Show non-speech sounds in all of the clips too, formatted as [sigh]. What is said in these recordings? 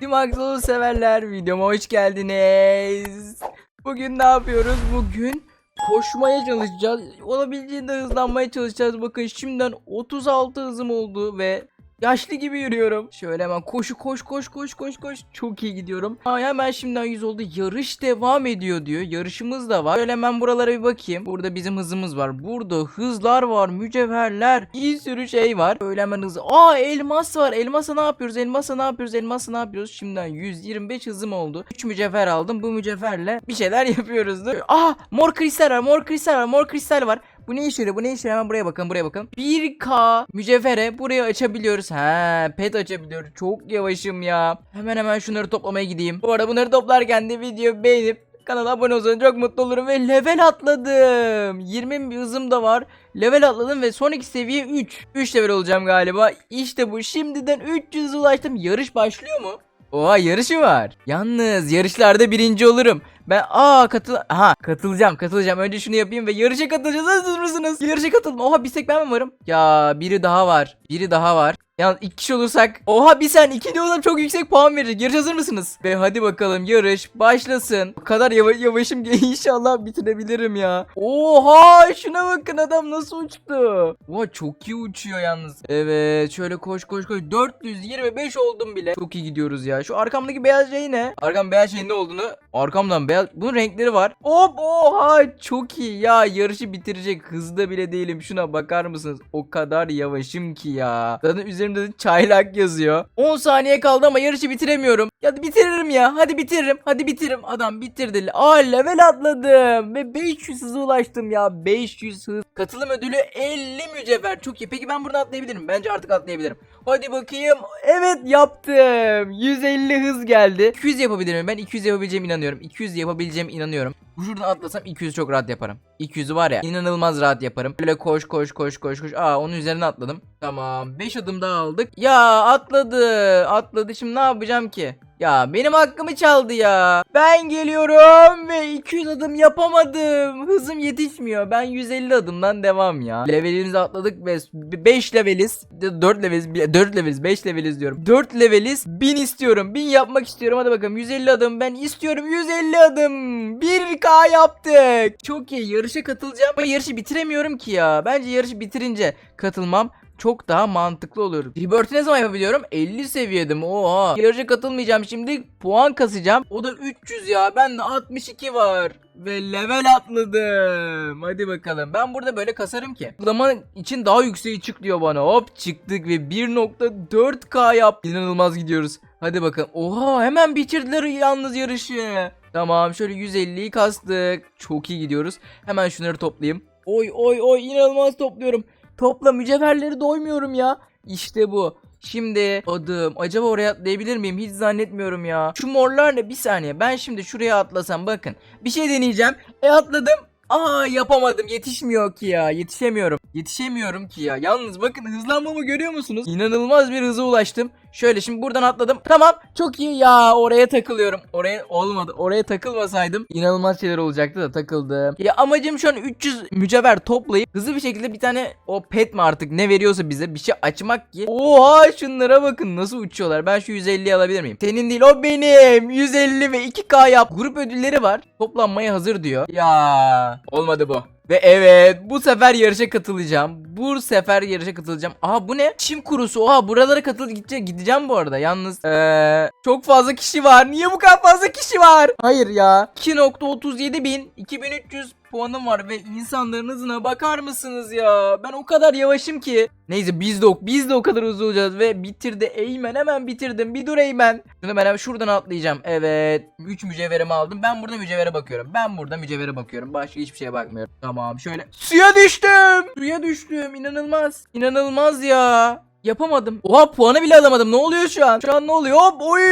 Dimaxolu severler videoma hoş geldiniz. Bugün ne yapıyoruz? Bugün koşmaya çalışacağız. Olabildiğince hızlanmaya çalışacağız. Bakın şimdiden 36 hızım oldu ve yaşlı gibi yürüyorum. Şöyle hemen koşu koş koş koş koş koş. Çok iyi gidiyorum. Aa, hemen şimdiden 100 oldu. Yarış devam ediyor diyor. Yarışımız da var. Şöyle hemen buralara bir bakayım. Burada bizim hızımız var. Burada hızlar var, mücevherler, bir sürü şey var. Böyle hemen hızlı. Aa elmas var. Elmasa ne yapıyoruz? Elmasa ne yapıyoruz? Elmasa ne yapıyoruz? Şimdiden 125 hızım oldu. 3 mücevher aldım. Bu mücevherle bir şeyler [laughs] yapıyoruz. Aa mor kristal var. Mor kristal var. Mor kristal var. Bu ne yarıyor? Bu ne yarıyor? Hemen buraya bakın. Buraya bakın. 1K mücevhere buraya açabiliyoruz. He, pet açabiliyoruz. Çok yavaşım ya. Hemen hemen şunları toplamaya gideyim. Bu arada bunları toplarken de video beğenip kanala abone olursanız çok mutlu olurum ve level atladım. 20 bir hızım da var. Level atladım ve sonraki seviye 3. 3 level olacağım galiba. İşte bu. Şimdiden 300 ulaştım. Yarış başlıyor mu? Oha yarışı var. Yalnız yarışlarda birinci olurum. Ben aa katıl aha katılacağım katılacağım. Önce şunu yapayım ve yarışa katılacağız. Hazır mısınız? Yarışa katılın. Oha bir tek ben mi varım? Ya biri daha var. Biri daha var. Yalnız iki kişi olursak Oha bir sen iki de olursam çok yüksek puan verecek Yarış hazır mısınız? Ve hadi bakalım yarış başlasın O kadar yava yavaşım ki [laughs] inşallah bitirebilirim ya Oha şuna bakın adam nasıl uçtu Oha çok iyi uçuyor yalnız Evet şöyle koş koş koş 425 oldum bile Çok iyi gidiyoruz ya Şu arkamdaki beyaz şey ne? Arkam beyaz şeyin ne olduğunu Arkamdan beyaz Bunun renkleri var. Hop oha çok iyi. Ya Yarışı bitirecek hızda bile değilim. Şuna bakar mısınız? O kadar yavaşım ki ya. Zaten üzerimde de çaylak yazıyor. 10 saniye kaldı ama yarışı bitiremiyorum. Ya bitiririm ya. Hadi bitiririm. Hadi bitiririm. Adam bitirdi. Aa level atladım. Ve 500 hıza ulaştım ya. 500 hız. Katılım ödülü 50 mücevher. Çok iyi. Peki ben buradan atlayabilirim. Bence artık atlayabilirim. Hadi bakayım. Evet yaptım. 150 hız geldi. 200 yapabilirim. Ben 200 yapabileceğime inanıyorum. 200 yapabileceğime inanıyorum. Şuradan atlasam 200 çok rahat yaparım 200'ü var ya inanılmaz rahat yaparım Böyle koş koş koş koş koş Aa onun üzerine atladım Tamam 5 adım daha aldık Ya atladı atladı şimdi ne yapacağım ki ya benim hakkımı çaldı ya. Ben geliyorum ve 200 adım yapamadım. Hızım yetişmiyor. Ben 150 adımdan devam ya. Levelimizi atladık ve 5 leveliz. 4 leveliz. 4 leveliz. 5 leveliz diyorum. 4 leveliz. 1000 istiyorum. 1000 yapmak istiyorum. Hadi bakalım 150 adım. Ben istiyorum 150 adım. 1K yaptık. Çok iyi. Yarışa katılacağım. Ama yarışı bitiremiyorum ki ya. Bence yarışı bitirince katılmam çok daha mantıklı olur. Rebirth'i ne zaman yapabiliyorum? 50 seviyedim. Oha. Yarışa katılmayacağım şimdi. Puan kasacağım. O da 300 ya. Ben de 62 var. Ve level atladım. Hadi bakalım. Ben burada böyle kasarım ki. Zaman için daha yükseği çık diyor bana. Hop çıktık ve 1.4K yap. İnanılmaz gidiyoruz. Hadi bakalım. Oha hemen bitirdiler yalnız yarışı. Tamam şöyle 150'yi kastık. Çok iyi gidiyoruz. Hemen şunları toplayayım. Oy oy oy inanılmaz topluyorum. Topla mücevherleri doymuyorum ya. İşte bu. Şimdi adım. Acaba oraya atlayabilir miyim? Hiç zannetmiyorum ya. Şu morlar ne? Bir saniye. Ben şimdi şuraya atlasam bakın. Bir şey deneyeceğim. E atladım. Aa yapamadım. Yetişmiyor ki ya. Yetişemiyorum. Yetişemiyorum ki ya. Yalnız bakın hızlanmamı görüyor musunuz? İnanılmaz bir hıza ulaştım. Şöyle şimdi buradan atladım. Tamam. Çok iyi ya. Oraya takılıyorum. Oraya olmadı. Oraya takılmasaydım inanılmaz şeyler olacaktı da takıldım. Ya amacım şu an 300 mücevher toplayıp hızlı bir şekilde bir tane o pet mi artık ne veriyorsa bize bir şey açmak ki. Oha şunlara bakın nasıl uçuyorlar. Ben şu 150'yi alabilir miyim? Senin değil o benim. 150 ve 2K yap. Grup ödülleri var. Toplanmaya hazır diyor. Ya olmadı bu. Ve evet bu sefer yarışa katılacağım. Bu sefer yarışa katılacağım. Aha bu ne? Çim kurusu. Oha buralara katıl gideceğim, gideceğim bu arada. Yalnız ee, çok fazla kişi var. Niye bu kadar fazla kişi var? Hayır ya. 2.37 bin 2300 puanım var ve insanların bakar mısınız ya? Ben o kadar yavaşım ki. Neyse biz de o, biz de o kadar hızlı olacağız ve bitirdi Eymen hemen bitirdim. Bir dur Eymen. Şunu ben hemen şuradan atlayacağım. Evet. 3 mücevherimi aldım. Ben burada mücevhere bakıyorum. Ben burada mücevhere bakıyorum. Başka hiçbir şeye bakmıyorum. Tamam şöyle. Suya düştüm. Suya düştüm. İnanılmaz. İnanılmaz ya. Yapamadım. Oha puanı bile alamadım. Ne oluyor şu an? Şu an ne oluyor? Hop oy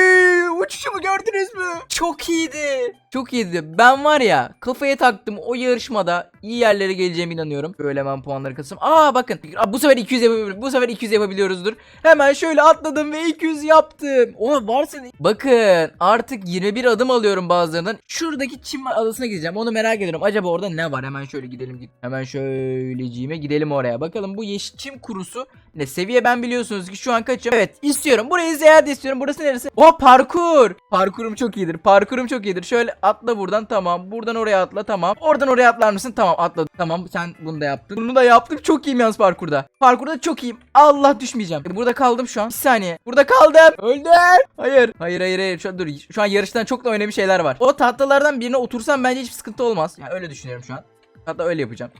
uçuşumu gördünüz mü? Çok iyiydi. Çok iyiydi. Ben var ya kafaya taktım o yarışmada iyi yerlere geleceğime inanıyorum. Böyle hemen puanları kasım. Aa bakın. Bu sefer 200 yapabiliyoruz. Bu sefer 200 yapabiliyoruzdur. Hemen şöyle atladım ve 200 yaptım. Oha varsa Bakın artık 21 adım alıyorum bazılarından. Şuradaki çim adasına gideceğim. Onu merak ediyorum. Acaba orada ne var? Hemen şöyle gidelim. Hemen şöyleciğime gidelim oraya. Bakalım bu yeşil çim kurusu ne seviye ben biliyorsunuz ki şu an kaçım. Evet istiyorum. Burayı ziyaret istiyorum. Burası neresi? O parkur. Parkurum çok iyidir. Parkurum çok iyidir. Şöyle atla buradan tamam. Buradan oraya atla tamam. Oradan oraya atlar mısın? Tamam atladım. Tamam sen bunu da yaptın. Bunu da yaptım. Çok iyiyim yalnız parkurda. Parkurda çok iyiyim. Allah düşmeyeceğim. Burada kaldım şu an. Bir saniye. Burada kaldım. Öldüm. Hayır. Hayır hayır hayır. Şu an dur. Şu an yarıştan çok da önemli şeyler var. O tahtalardan birine otursam bence hiçbir sıkıntı olmaz. Yani öyle düşünüyorum şu an. Hatta öyle yapacağım.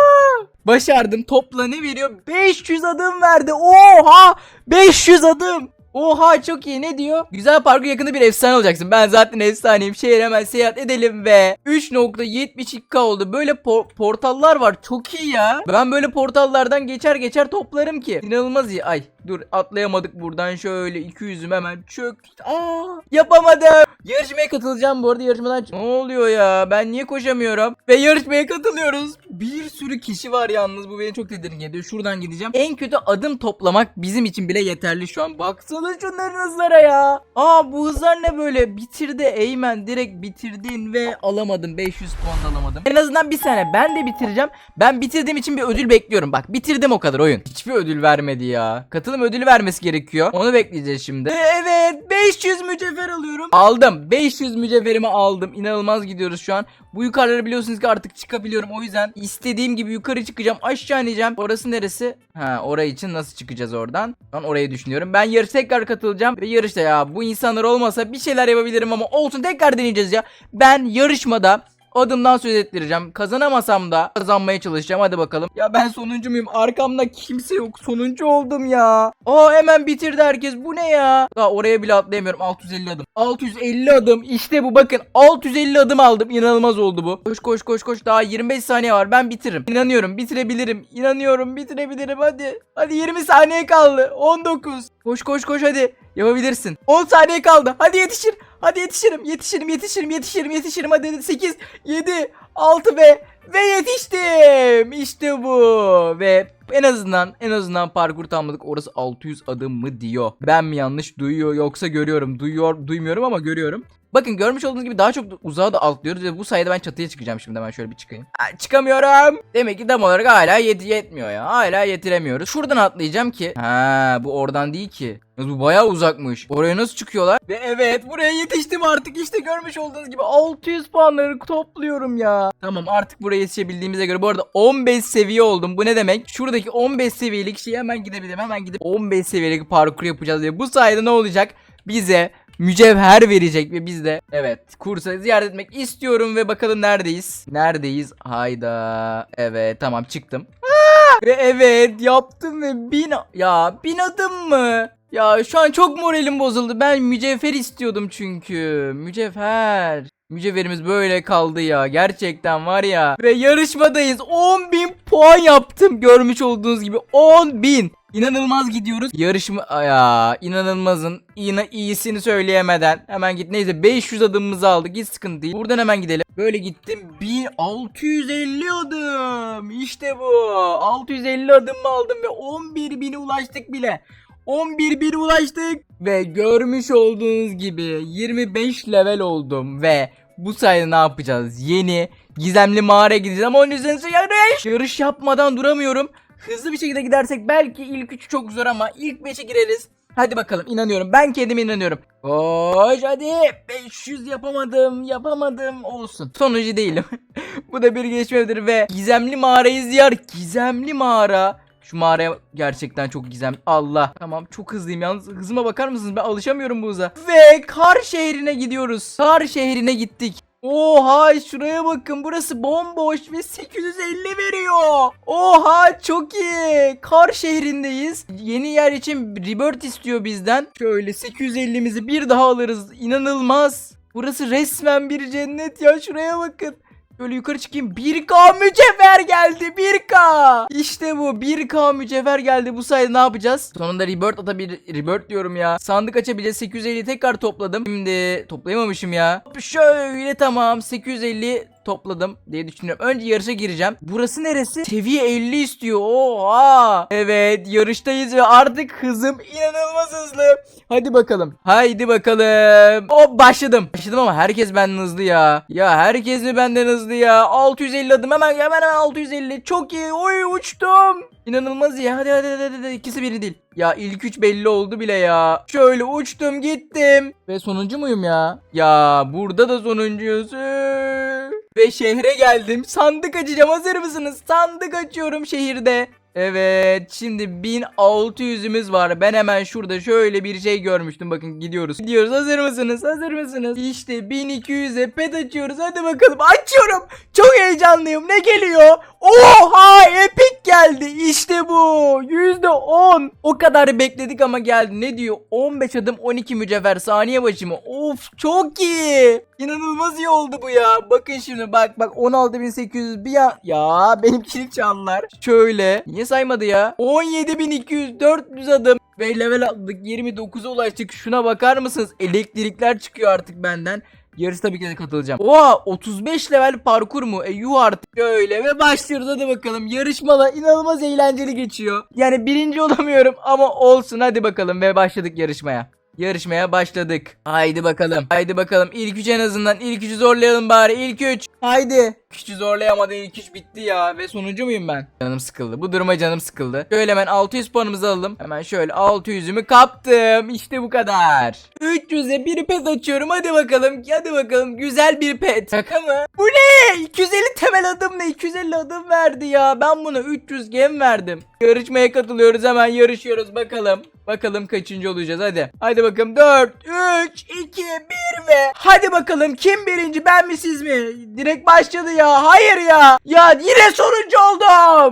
[gasps] Başardım. Topla ne veriyor? 500 adım verdi. Oha! 500 adım. Oha çok iyi ne diyor? Güzel parkur yakında bir efsane olacaksın. Ben zaten efsaneyim. Şehir hemen seyahat edelim ve 3.72k oldu. Böyle por- portallar var. Çok iyi ya. Ben böyle portallardan geçer geçer toplarım ki. İnanılmaz iyi. Ay dur atlayamadık buradan şöyle 200'üm hemen çök. Aa yapamadım. Yarışmaya katılacağım bu arada yarışmadan. Ne oluyor ya? Ben niye koşamıyorum? Ve yarışmaya katılıyoruz. Bir sürü kişi var yalnız bu beni çok tedirgin ediyor. Şuradan gideceğim. En kötü adım toplamak bizim için bile yeterli şu an. Baksana şunların hızlara ya. Aa bu hızlar ne böyle? Bitirdi Eymen direkt bitirdin ve alamadın. 500 puan alamadım. En azından bir sene ben de bitireceğim. Ben bitirdiğim için bir ödül bekliyorum. Bak bitirdim o kadar oyun. Hiçbir ödül vermedi ya. Katılım ödülü vermesi gerekiyor. Onu bekleyeceğiz şimdi. Evet 500 mücevher alıyorum. Aldım. 500 mücevherimi aldım. İnanılmaz gidiyoruz şu an. Bu yukarıları biliyorsunuz ki artık çıkabiliyorum. O yüzden istediğim gibi yukarı çıkacağım. Aşağı ineceğim. Orası neresi? Ha orayı için nasıl çıkacağız oradan? Ben orayı düşünüyorum. Ben yarış tekrar katılacağım. Ve yarışta ya bu insanlar olmasa bir şeyler yapabilirim ama olsun tekrar deneyeceğiz ya. Ben yarışmada adımdan söz ettireceğim. Kazanamasam da kazanmaya çalışacağım. Hadi bakalım. Ya ben sonuncu muyum? Arkamda kimse yok. Sonuncu oldum ya. Aa hemen bitirdi herkes. Bu ne ya? Daha oraya bile atlayamıyorum. 650 adım. 650 adım. İşte bu bakın. 650 adım aldım. İnanılmaz oldu bu. Koş koş koş koş. Daha 25 saniye var. Ben bitiririm. İnanıyorum. Bitirebilirim. İnanıyorum. Bitirebilirim. Hadi. Hadi 20 saniye kaldı. 19. Koş koş koş hadi. Yapabilirsin. 10 saniye kaldı. Hadi yetişir. Hadi yetişirim. Yetişirim. Yetişirim. Yetişirim. Yetişirim. Hadi 8, 7, 6 ve ve yetiştim. İşte bu. Ve en azından en azından parkur tamamladık. Orası 600 adım mı diyor. Ben mi yanlış duyuyor yoksa görüyorum. Duyuyor, duymuyorum ama görüyorum. Bakın görmüş olduğunuz gibi daha çok uzağa da atlıyoruz ve bu sayede ben çatıya çıkacağım şimdi hemen şöyle bir çıkayım. Aa, çıkamıyorum. Demek ki tam olarak hala yet yetmiyor ya. Hala yetiremiyoruz. Şuradan atlayacağım ki. Ha bu oradan değil ki. Bu bayağı uzakmış. Oraya nasıl çıkıyorlar? Ve evet buraya yetiştim artık. İşte görmüş olduğunuz gibi 600 puanları topluyorum ya. Tamam artık buraya yetişebildiğimize göre bu arada 15 seviye oldum. Bu ne demek? Şuradaki 15 seviyelik şeyi hemen gidebilirim. Hemen gidip 15 seviyelik parkur yapacağız ve bu sayede ne olacak? Bize mücevher verecek ve biz de evet kursa ziyaret etmek istiyorum ve bakalım neredeyiz? Neredeyiz? Hayda. Evet tamam çıktım. Ve evet yaptım ve bin ya bin adım mı? Ya şu an çok moralim bozuldu. Ben mücevher istiyordum çünkü. Mücevher. Mücevherimiz böyle kaldı ya. Gerçekten var ya. Ve yarışmadayız. 10.000 puan yaptım. Görmüş olduğunuz gibi 10.000. İnanılmaz gidiyoruz. Yarışma ya inanılmazın yine iyisini söyleyemeden hemen git. Neyse 500 adımımızı aldık. Hiç sıkıntı değil. Buradan hemen gidelim. Böyle gittim. 1650 adım. İşte bu. 650 adım aldım ve 11 bine ulaştık bile. 11 bin ulaştık ve görmüş olduğunuz gibi 25 level oldum ve bu sayede ne yapacağız? Yeni gizemli mağaraya gideceğiz ama onun üzerine yarış. Yarış yapmadan duramıyorum. Hızlı bir şekilde gidersek belki ilk 3 çok zor ama ilk 5'e gireriz. Hadi bakalım inanıyorum. Ben kendime inanıyorum. Koş hadi. 500 yapamadım. Yapamadım. Olsun. Sonucu değilim. [laughs] Bu da bir gelişmedir ve gizemli mağarayı ziyaret. Gizemli mağara. Şu mağaraya gerçekten çok gizem. Allah. Tamam çok hızlıyım yalnız. Hızıma bakar mısınız? Ben alışamıyorum bu hıza. Ve kar şehrine gidiyoruz. Kar şehrine gittik. Oha şuraya bakın burası bomboş ve 850 veriyor. Oha çok iyi. Kar şehrindeyiz. Yeni yer için rebirth istiyor bizden. Şöyle 850'mizi bir daha alırız. İnanılmaz. Burası resmen bir cennet ya şuraya bakın. Böyle yukarı çıkayım. 1K mücevher geldi. 1K. İşte bu. 1K mücevher geldi. Bu sayede ne yapacağız? Sonunda rebirth atabilir. Rebirth diyorum ya. Sandık açabileceğiz. 850 tekrar topladım. Şimdi toplayamamışım ya. Şöyle tamam. 850 topladım diye düşünüyorum. Önce yarışa gireceğim. Burası neresi? Seviye 50 istiyor. Oha. Evet yarıştayız ve artık hızım inanılmaz hızlı. Hadi bakalım. Haydi bakalım. Hop başladım. Başladım ama herkes benden hızlı ya. Ya herkes mi benden hızlı ya? 650 adım hemen hemen hemen 650. Çok iyi. Oy uçtum. İnanılmaz iyi. Hadi hadi hadi hadi. İkisi biri değil. Ya ilk üç belli oldu bile ya. Şöyle uçtum gittim. Ve sonuncu muyum ya? Ya burada da sonuncuyuz. Ve şehre geldim. Sandık açacağım. Hazır mısınız? Sandık açıyorum şehirde. Evet şimdi 1600'ümüz var. Ben hemen şurada şöyle bir şey görmüştüm. Bakın gidiyoruz. Gidiyoruz. Hazır mısınız? Hazır mısınız? İşte 1200'e pet açıyoruz. Hadi bakalım. Açıyorum. Çok heyecanlıyım. Ne geliyor? Oha epic geldi. İşte bu. %10. O kadar bekledik ama geldi. Ne diyor? 15 adım 12 mücevher saniye başı mı? Of çok iyi. İnanılmaz iyi oldu bu ya. Bakın şimdi bak bak 16800 bir ya. Ya benimkini çaldılar. Şöyle. Niye saymadı ya? 17200 400 adım. Ve level atladık 29'a ulaştık. Şuna bakar mısınız? Elektrikler çıkıyor artık benden. Yarısı tabii ki de katılacağım. Oha 35 level parkur mu? E yuh artık öyle ve başlıyoruz hadi bakalım. Yarışmalar inanılmaz eğlenceli geçiyor. Yani birinci olamıyorum ama olsun hadi bakalım ve başladık yarışmaya. Yarışmaya başladık. Haydi bakalım. Haydi bakalım. İlk üç en azından. İlk üçü zorlayalım bari. İlk üç. Haydi. Üçü zorlayamadı. İlk üç bitti ya. Ve sonuncu muyum ben? Canım sıkıldı. Bu duruma canım sıkıldı. Şöyle hemen 600 puanımızı alalım. Hemen şöyle 600'ümü kaptım. İşte bu kadar. 300'e bir pet açıyorum. Hadi bakalım. Hadi bakalım. Güzel bir pet. Şaka mı? Bu ne? 250 temel adım ne? 250 adım verdi ya. Ben buna 300 gem verdim. Yarışmaya katılıyoruz. Hemen yarışıyoruz. Bakalım. Bakalım kaçıncı olacağız hadi. Hadi bakalım 4, 3, 2, 1 ve hadi bakalım kim birinci ben mi siz mi? Direkt başladı ya. Hayır ya. Ya yine sonuncu oldum.